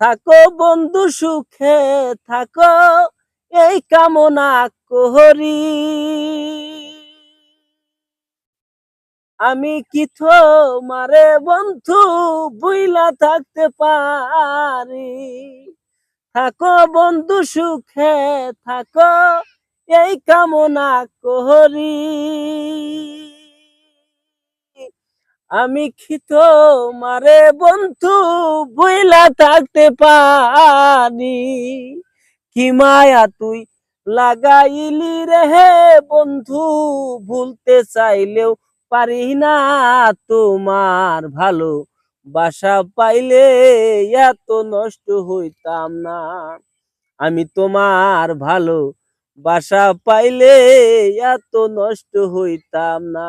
থাকো বন্ধু সুখে, থাকো এই কামনা করি আমি কি মারে বন্ধু বুইলা থাকতে পারি? থাকো বন্ধু সুখে, থাকো এই কামনা করি আমি খিত মারে বন্ধু বইলা থাকতে পারি? কি মায়া তুই লাগাইলি রে বন্ধু? ভুলতে চাইলেও পারি না তোমার ভালো বাসা পাইলে এত নষ্ট হইতাম না। আমি তোমার ভালো বাসা পাইলে এত নষ্ট হইতাম না।